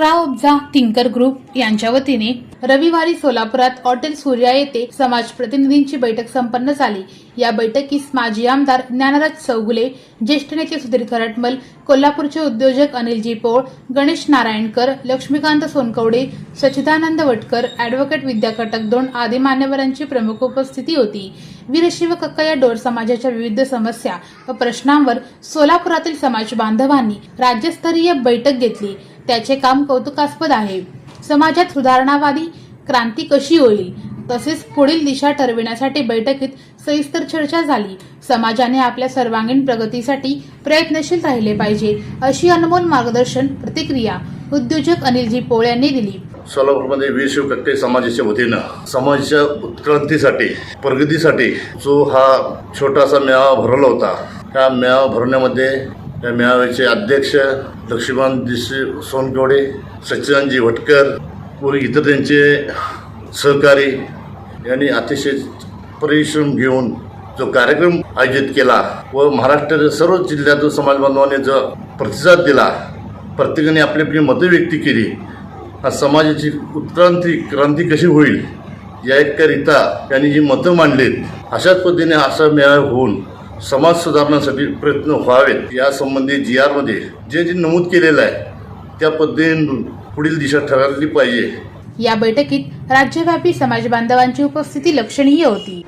कब्जा thinker group यांच्या वतीने रविवारी सोलापुरात हॉटेल सूर्या येथे समाज प्रतिनिधींची बैठक संपन्न झाली. या बैठकीस माजी आमदार ज्ञानराज चौगुले ज्येष्ठ नेते सुधीर खरटमल कोल्हापूरचे उद्योजक अनिलजी पोळ गणेश नारायणकर लक्ष्मीकांत सोनकवडे सच्चिदानंद वटकर ॲडव्होकेट विद्या कटकदोंड आदी मान्यवरांची प्रमुख उपस्थिती होती. वीरशिव कक्का या डोर समाजाच्या विविध समस्या व प्रश्नांवर सोलापुरातील समाज बांधवांनी राज्यस्तरीय बैठक घेतली. त्याचे काम कौतुकास्पद आहे. समाजात सुधारणावादी क्रांती कशी होईल? तसेच पुढील दिशा ठरविण्यासाठी बैठकीत सविस्तर चर्चा झाली. समाजाने आपल्या सर्वांगीण प्रगतीसाठी प्रयत्नशील राहिले पाहिजे अशी अनमोल मार्गदर्शन प्रतिक्रिया उद्योजक अनिलजी पोळ यांनी दिली. सोलापूरमध्ये वीस कट्टे समाजाच्या वतीनं समाजाच्या उत्क्रांतीसाठी प्रगतीसाठी जो हा छोटासा मेळावा भरवला होता त्या मेळावा भरवण्यामध्ये या मेळाव्याचे अध्यक्ष लक्ष्मण दिशी सोनकवडे सच्चिदानजी भटकर व इतर त्यांचे सहकारी यांनी अतिशय परिश्रम घेऊन जो कार्यक्रम आयोजित केला व महाराष्ट्राच्या सर्व जिल्ह्यातून समाज बांधवांनी जो प्रतिसाद दिला प्रत्येकाने आपली आपली मतं व्यक्त केली हा समाजाची उत्क्रांती क्रांती कशी होईल याकरिता त्यांनी जी मतं मांडलीत अशाच पद्धतीने असा मेळावा होऊन समाज सुधारण्यासाठी प्रयत्न व्हावेत यासंबंधी जी आरमध्ये जे जे नमूद केलेलं आहे त्या पद्धतीने पुढील दिशा ठरवली पाहिजे. या बैठकीत राज्यव्यापी समाज बांधवांची उपस्थिती लक्षणीय होती.